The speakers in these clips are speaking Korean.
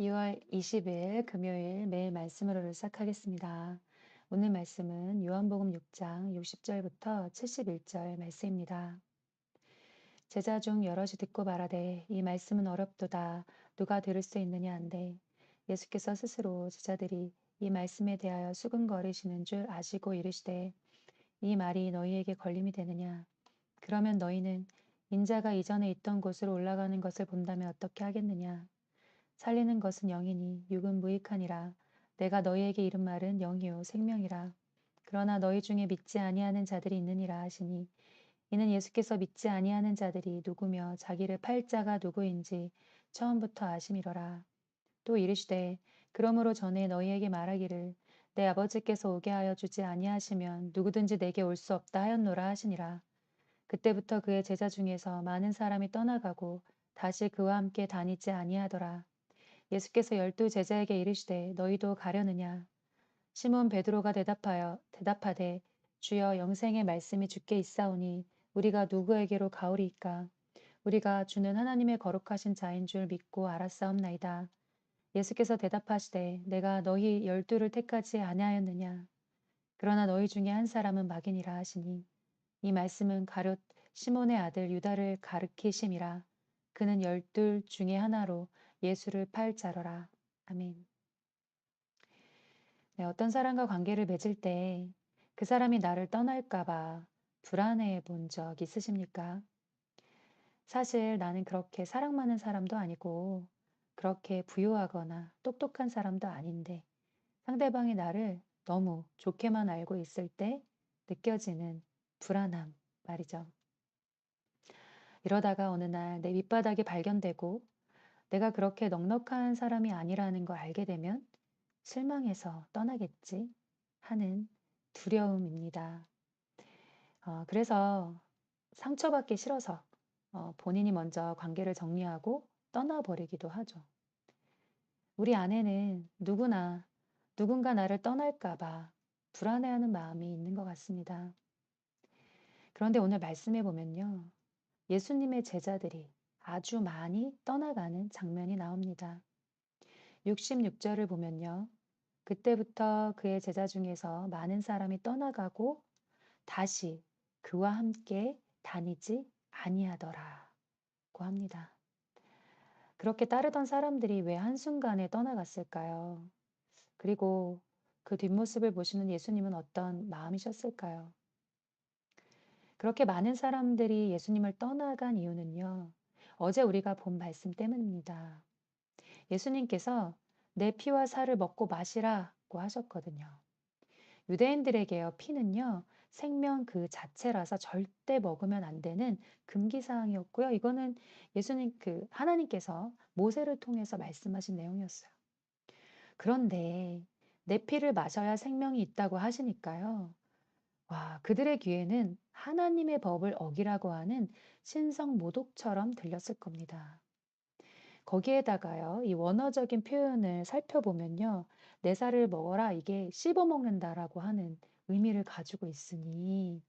2월 20일 금요일 매일 말씀으로 시작하겠습니다. 오늘 말씀은 요한복음 6장 60절부터 71절 말씀입니다. 제자 중 여럿이 듣고 말하되 이 말씀은 어렵도다 누가 들을 수 있느냐 한데 예수께서 스스로 제자들이 이 말씀에 대하여 수근거리시는 줄 아시고 이르시되 이 말이 너희에게 걸림이 되느냐 그러면 너희는 인자가 이전에 있던 곳으로 올라가는 것을 본다면 어떻게 하겠느냐 살리는 것은 영이니 육은 무익하니라. 내가 너희에게 이른 말은 영이요 생명이라. 그러나 너희 중에 믿지 아니하는 자들이 있느니라 하시니 이는 예수께서 믿지 아니하는 자들이 누구며 자기를 팔 자가 누구인지 처음부터 아심이로라. 또 이르시되 그러므로 전에 너희에게 말하기를 내 아버지께서 오게 하여 주지 아니하시면 누구든지 내게 올 수 없다 하였노라 하시니라. 그때부터 그의 제자 중에서 많은 사람이 떠나가고 다시 그와 함께 다니지 아니하더라. 예수께서 열두 제자에게 이르시되 너희도 가려느냐? 시몬 베드로가 대답하여 대답하되 주여 영생의 말씀이 주께 있사오니 우리가 누구에게로 가오리이까? 우리가 주는 하나님의 거룩하신 자인 줄 믿고 알았사옵나이다. 예수께서 대답하시되 내가 너희 열두를 택하지 아니하였느냐? 그러나 너희 중에 한 사람은 막인이라 하시니 이 말씀은 가룟 시몬의 아들 유다를 가르키심이라. 그는 열둘 중에 하나로 예수를 팔 자로라. 아멘. 네, 어떤 사람과 관계를 맺을 때 그 사람이 나를 떠날까봐 불안해 본 적 있으십니까? 사실 나는 그렇게 사랑 많은 사람도 아니고 그렇게 부유하거나 똑똑한 사람도 아닌데 상대방이 나를 너무 좋게만 알고 있을 때 느껴지는 불안함 말이죠. 이러다가 어느 날 내 밑바닥이 발견되고 내가 그렇게 넉넉한 사람이 아니라는 걸 알게 되면 실망해서 떠나겠지 하는 두려움입니다. 어, 그래서 상처받기 싫어서 어, 본인이 먼저 관계를 정리하고 떠나버리기도 하죠. 우리 안에는 누구나 누군가 나를 떠날까봐 불안해하는 마음이 있는 것 같습니다. 그런데 오늘 말씀해 보면요. 예수님의 제자들이 아주 많이 떠나가는 장면이 나옵니다. 66절을 보면요. 그때부터 그의 제자 중에서 많은 사람이 떠나가고 다시 그와 함께 다니지 아니하더라고 합니다. 그렇게 따르던 사람들이 왜 한순간에 떠나갔을까요? 그리고 그 뒷모습을 보시는 예수님은 어떤 마음이셨을까요? 그렇게 많은 사람들이 예수님을 떠나간 이유는요. 어제 우리가 본 말씀 때문입니다. 예수님께서 내 피와 살을 먹고 마시라고 하셨거든요. 유대인들에게요, 피는요, 생명 그 자체라서 절대 먹으면 안 되는 금기 사항이었고요. 이거는 예수님, 그, 하나님께서 모세를 통해서 말씀하신 내용이었어요. 그런데 내 피를 마셔야 생명이 있다고 하시니까요. 와, 그들의 귀에는 하나님의 법을 어기라고 하는 신성 모독처럼 들렸을 겁니다. 거기에다가요, 이 원어적인 표현을 살펴보면요, 내 살을 먹어라, 이게 씹어 먹는다라고 하는 의미를 가지고 있으니,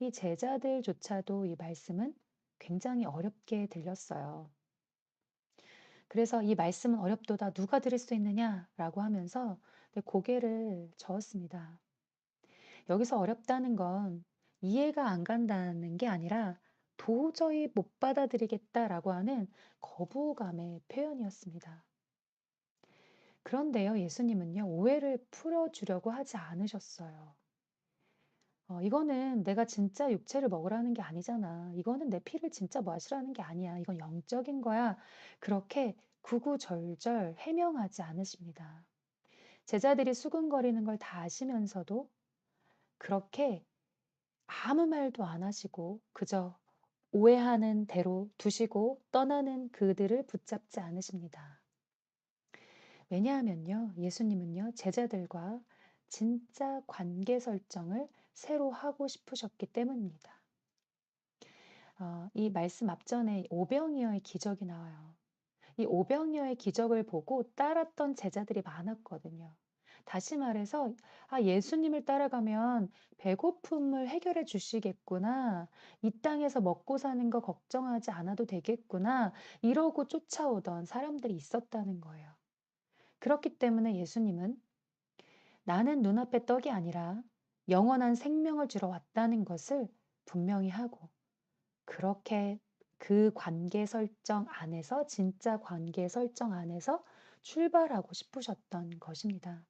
이 제자들조차도 이 말씀은 굉장히 어렵게 들렸어요. 그래서 이 말씀은 어렵도다 누가 들을 수 있느냐라고 하면서 고개를 저었습니다. 여기서 어렵다는 건 이해가 안 간다는 게 아니라 도저히 못 받아들이겠다라고 하는 거부감의 표현이었습니다. 그런데요, 예수님은요, 오해를 풀어주려고 하지 않으셨어요. 어, 이거는 내가 진짜 육체를 먹으라는 게 아니잖아. 이거는 내 피를 진짜 마시라는 게 아니야. 이건 영적인 거야. 그렇게 구구절절 해명하지 않으십니다. 제자들이 수근거리는 걸 다 아시면서도 그렇게 아무 말도 안 하시고 그저 오해하는 대로 두시고 떠나는 그들을 붙잡지 않으십니다. 왜냐하면요, 예수님은요, 제자들과 진짜 관계 설정을 새로 하고 싶으셨기 때문입니다. 어, 이 말씀 앞전에 오병이어의 기적이 나와요. 이 오병이어의 기적을 보고 따랐던 제자들이 많았거든요. 다시 말해서 아, 예수님을 따라가면 배고픔을 해결해 주시겠구나. 이 땅에서 먹고 사는 거 걱정하지 않아도 되겠구나. 이러고 쫓아오던 사람들이 있었다는 거예요. 그렇기 때문에 예수님은 나는 눈앞의 떡이 아니라 영원한 생명을 주러 왔다는 것을 분명히 하고 그렇게 그 관계 설정 안에서 진짜 관계 설정 안에서 출발하고 싶으셨던 것입니다.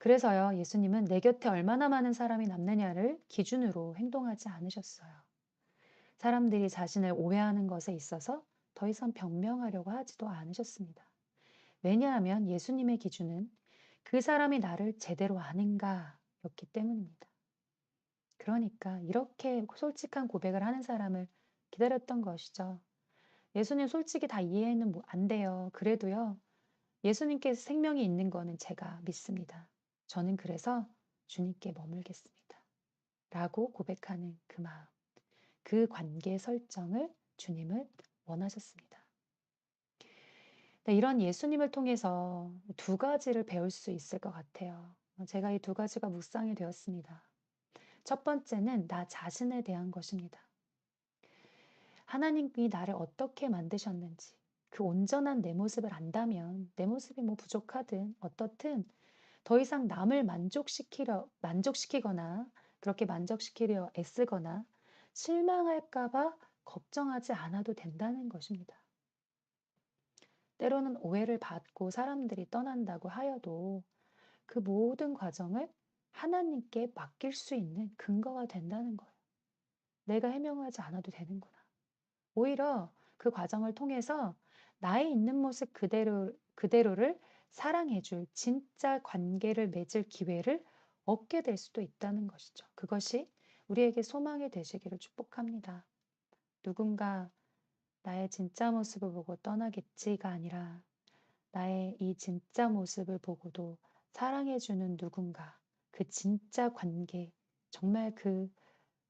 그래서요, 예수님은 내 곁에 얼마나 많은 사람이 남느냐를 기준으로 행동하지 않으셨어요. 사람들이 자신을 오해하는 것에 있어서 더 이상 변명하려고 하지도 않으셨습니다. 왜냐하면 예수님의 기준은 그 사람이 나를 제대로 아는가였기 때문입니다. 그러니까 이렇게 솔직한 고백을 하는 사람을 기다렸던 것이죠. 예수님 솔직히 다 이해는 뭐안 돼요. 그래도요. 예수님께서 생명이 있는 거는 제가 믿습니다. 저는 그래서 주님께 머물겠습니다. 라고 고백하는 그 마음. 그 관계 설정을 주님은 원하셨습니다. 네, 이런 예수님을 통해서 두 가지를 배울 수 있을 것 같아요. 제가 이 두 가지가 묵상이 되었습니다. 첫 번째는 나 자신에 대한 것입니다. 하나님이 나를 어떻게 만드셨는지, 그 온전한 내 모습을 안다면, 내 모습이 뭐 부족하든 어떻든 더 이상 남을 만족시키려, 만족시키거나 그렇게 만족시키려 애쓰거나 실망할까봐 걱정하지 않아도 된다는 것입니다. 때로는 오해를 받고 사람들이 떠난다고 하여도 그 모든 과정을 하나님께 맡길 수 있는 근거가 된다는 거예요. 내가 해명하지 않아도 되는구나. 오히려 그 과정을 통해서 나의 있는 모습 그대로, 그대로를 사랑해줄 진짜 관계를 맺을 기회를 얻게 될 수도 있다는 것이죠. 그것이 우리에게 소망이 되시기를 축복합니다. 누군가 나의 진짜 모습을 보고 떠나겠지가 아니라 나의 이 진짜 모습을 보고도 사랑해주는 누군가, 그 진짜 관계, 정말 그,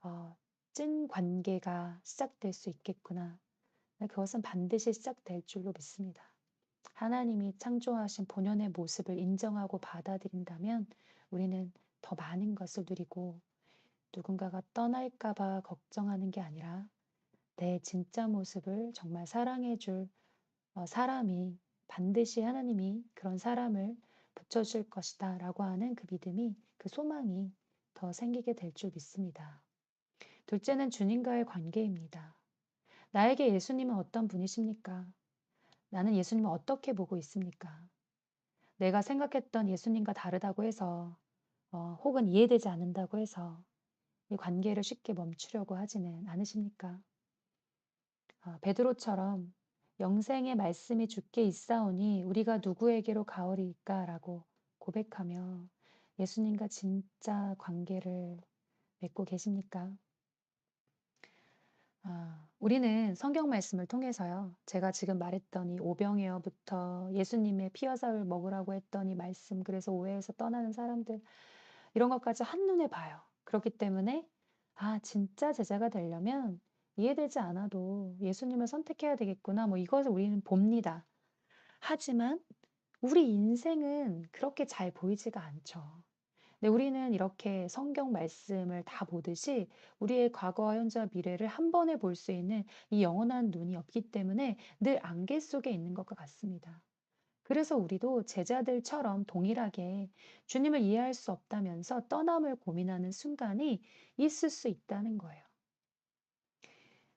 어, 찐 관계가 시작될 수 있겠구나. 그것은 반드시 시작될 줄로 믿습니다. 하나님이 창조하신 본연의 모습을 인정하고 받아들인다면 우리는 더 많은 것을 누리고 누군가가 떠날까봐 걱정하는 게 아니라 내 진짜 모습을 정말 사랑해줄 어, 사람이 반드시 하나님이 그런 사람을 붙여줄 것이다 라고 하는 그 믿음이 그 소망이 더 생기게 될 줄 믿습니다. 둘째는 주님과의 관계입니다. 나에게 예수님은 어떤 분이십니까? 나는 예수님을 어떻게 보고 있습니까? 내가 생각했던 예수님과 다르다고 해서, 어, 혹은 이해되지 않는다고 해서 이 관계를 쉽게 멈추려고 하지는 않으십니까? 어, 베드로처럼 영생의 말씀이 주께 있사오니 우리가 누구에게로 가오리까라고 고백하며 예수님과 진짜 관계를 맺고 계십니까? 아, 우리는 성경 말씀을 통해서요. 제가 지금 말했던 이 오병이어부터 예수님의 피와사를 먹으라고 이 말씀, 그래서 오해해서 떠나는 사람들, 이런 것까지 한눈에 봐요. 그렇기 때문에, 아, 진짜 제자가 되려면 이해되지 않아도 예수님을 선택해야 되겠구나. 뭐 이것을 우리는 봅니다. 하지만 우리 인생은 그렇게 잘 보이지가 않죠. 네, 우리는 이렇게 성경 말씀을 다 보듯이 우리의 과거와 현재와 미래를 한 번에 볼 수 있는 이 영원한 눈이 없기 때문에 늘 안개 속에 있는 것과 같습니다. 그래서 우리도 제자들처럼 동일하게 주님을 이해할 수 없다면서 떠남을 고민하는 순간이 있을 수 있다는 거예요.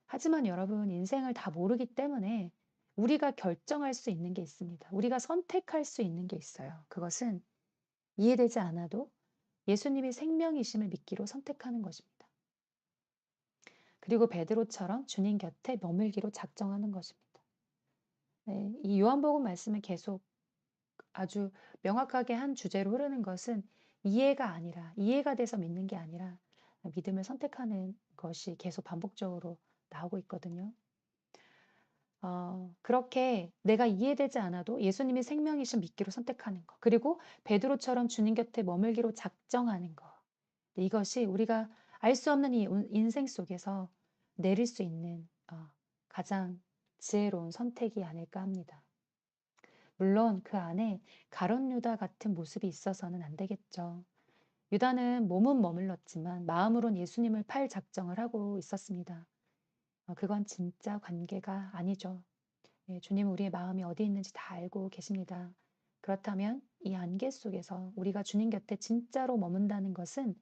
하지만 여러분, 인생을 다 모르기 때문에 우리가 결정할 수 있는 게 있습니다. 우리가 선택할 수 있는 게 있어요. 그것은 이해되지 않아도 예수님이 생명이심을 믿기로 선택하는 것입니다. 그리고 베드로처럼 주님 곁에 머물기로 작정하는 것입니다. 네, 이 요한복음 말씀을 계속 아주 명확하게 한 주제로 흐르는 것은 이해가 아니라 이해가 돼서 믿는 게 아니라 믿음을 선택하는 것이 계속 반복적으로 나오고 있거든요. 어, 그렇게 내가 이해되지 않아도 예수님이 생명이신 믿기로 선택하는 것. 그리고 베드로처럼 주님 곁에 머물기로 작정하는 것. 이것이 우리가 알 수 없는 이 인생 속에서 내릴 수 있는 어, 가장 지혜로운 선택이 아닐까 합니다. 물론 그 안에 가론 유다 같은 모습이 있어서는 안 되겠죠. 유다는 몸은 머물렀지만 마음으론 예수님을 팔 작정을 하고 있었습니다. 어, 그건 진짜 관계가 아니죠. 예, 주님은 우리의 마음이 어디 있는지 다 알고 계십니다. 그렇다면 이 안개 속에서 우리가 주님 곁에 진짜로 머문다는 것은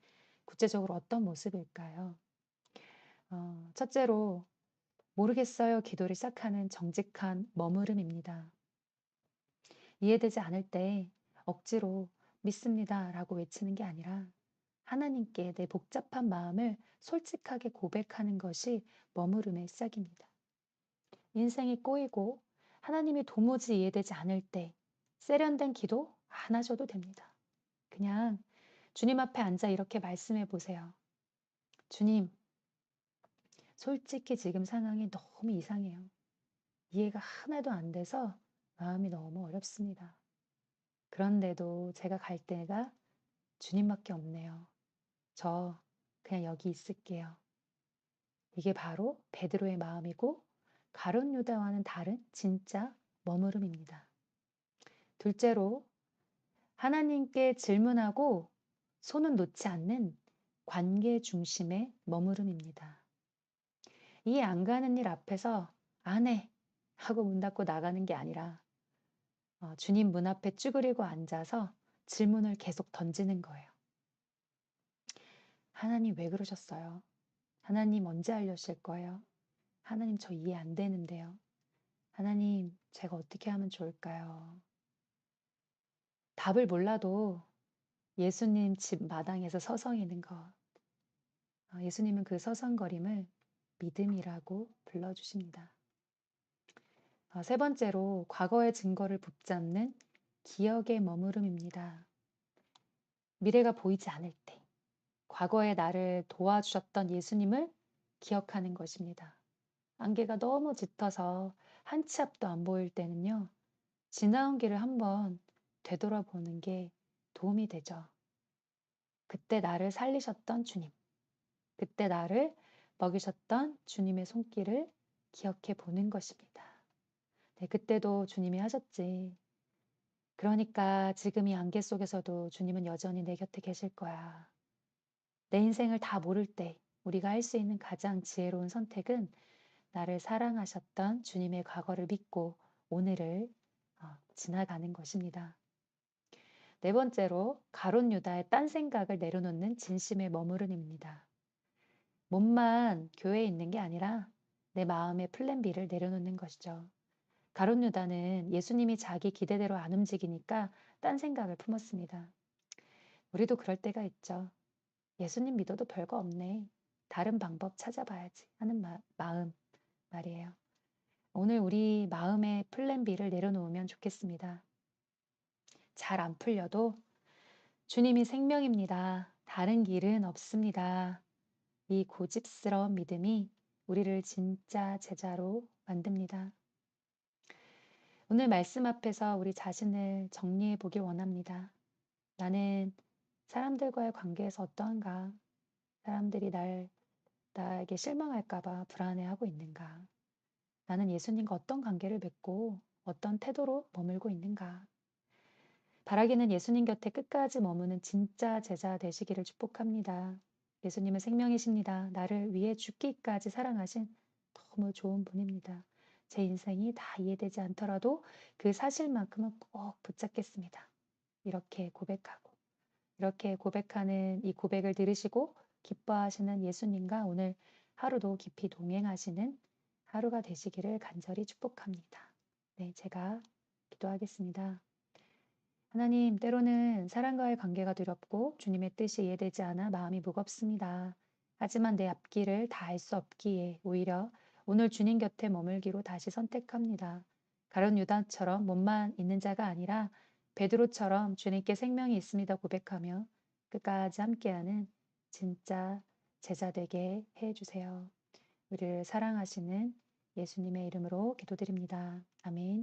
구체적으로 어떤 모습일까요? 어, 첫째로 모르겠어요 기도를 시작하는 정직한 머무름입니다. 이해되지 않을 때 억지로 믿습니다 라고 외치는 게 아니라 하나님께 내 복잡한 마음을 솔직하게 고백하는 것이 머무름의 시작입니다. 인생이 꼬이고 하나님이 도무지 이해되지 않을 때 세련된 기도 안 하셔도 됩니다. 그냥 주님 앞에 앉아 이렇게 말씀해 보세요. 주님, 솔직히 지금 상황이 너무 이상해요. 이해가 하나도 안 돼서 마음이 너무 어렵습니다. 그런데도 제가 갈 때가 주님밖에 없네요. 저 그냥 여기 있을게요. 이게 바로 베드로의 마음이고 가론 유다와는 다른 진짜 머무름입니다. 둘째로 하나님께 질문하고 손은 놓지 않는 관계 중심의 머무름입니다. 이해 안 가는 일 앞에서 안 해! 하고 문 닫고 나가는 게 아니라 어, 주님 문 앞에 쭈그리고 앉아서 질문을 계속 던지는 거예요. 하나님 왜 그러셨어요? 하나님 언제 알려주실 거예요? 하나님 저 이해 안 되는데요. 하나님 제가 어떻게 하면 좋을까요? 답을 몰라도 예수님 집 마당에서 서성이는 것. 어, 예수님은 그 서성거림을 믿음이라고 불러주십니다. 어, 세 번째로 과거의 증거를 붙잡는 기억의 머무름입니다. 미래가 보이지 않을 때, 과거의 나를 도와주셨던 예수님을 기억하는 것입니다. 안개가 너무 짙어서 한 치 앞도 안 보일 때는요, 지나온 길을 한번 되돌아보는 게 도움이 되죠. 그때 나를 살리셨던 주님, 그때 나를 먹이셨던 주님의 손길을 기억해 보는 것입니다. 네, 그때도 주님이 하셨지. 그러니까 지금 이 안개 속에서도 주님은 여전히 내 곁에 계실 거야. 내 인생을 다 모를 때 우리가 할 수 있는 가장 지혜로운 선택은 나를 사랑하셨던 주님의 과거를 믿고 오늘을 어, 지나가는 것입니다. 네 번째로 가론 유다의 딴 생각을 내려놓는 진심의 머무름입니다. 몸만 교회에 있는 게 아니라 내 마음의 플랜 B를 내려놓는 것이죠. 가론 유다는 예수님이 자기 기대대로 안 움직이니까 딴 생각을 품었습니다. 우리도 그럴 때가 있죠. 예수님 믿어도 별거 없네. 다른 방법 찾아봐야지 하는 마, 마음 말이에요. 오늘 우리 마음의 플랜 B를 내려놓으면 좋겠습니다. 잘 안 풀려도 주님이 생명입니다. 다른 길은 없습니다. 이 고집스러운 믿음이 우리를 진짜 제자로 만듭니다. 오늘 말씀 앞에서 우리 자신을 정리해 보길 원합니다. 나는 사람들과의 관계에서 어떠한가? 사람들이 날, 나에게 실망할까봐 불안해하고 있는가? 나는 예수님과 어떤 관계를 맺고 어떤 태도로 머물고 있는가? 바라기는 예수님 곁에 끝까지 머무는 진짜 제자 되시기를 축복합니다. 예수님은 생명이십니다. 나를 위해 죽기까지 사랑하신 너무 좋은 분입니다. 제 인생이 다 이해되지 않더라도 그 사실만큼은 꼭 붙잡겠습니다. 이렇게 고백하고 이렇게 고백하는 이 고백을 들으시고 기뻐하시는 예수님과 오늘 하루도 깊이 동행하시는 하루가 되시기를 간절히 축복합니다. 네, 제가 기도하겠습니다. 하나님, 때로는 사랑과의 관계가 두렵고 주님의 뜻이 이해되지 않아 마음이 무겁습니다. 하지만 내 앞길을 다 알 수 없기에 오히려 오늘 주님 곁에 머물기로 다시 선택합니다. 가론 유다처럼 몸만 있는 자가 아니라 베드로처럼 주님께 생명이 있습니다 고백하며 끝까지 함께하는 진짜 제자 되게 해 주세요. 우리를 사랑하시는 예수님의 이름으로 기도드립니다. 아멘.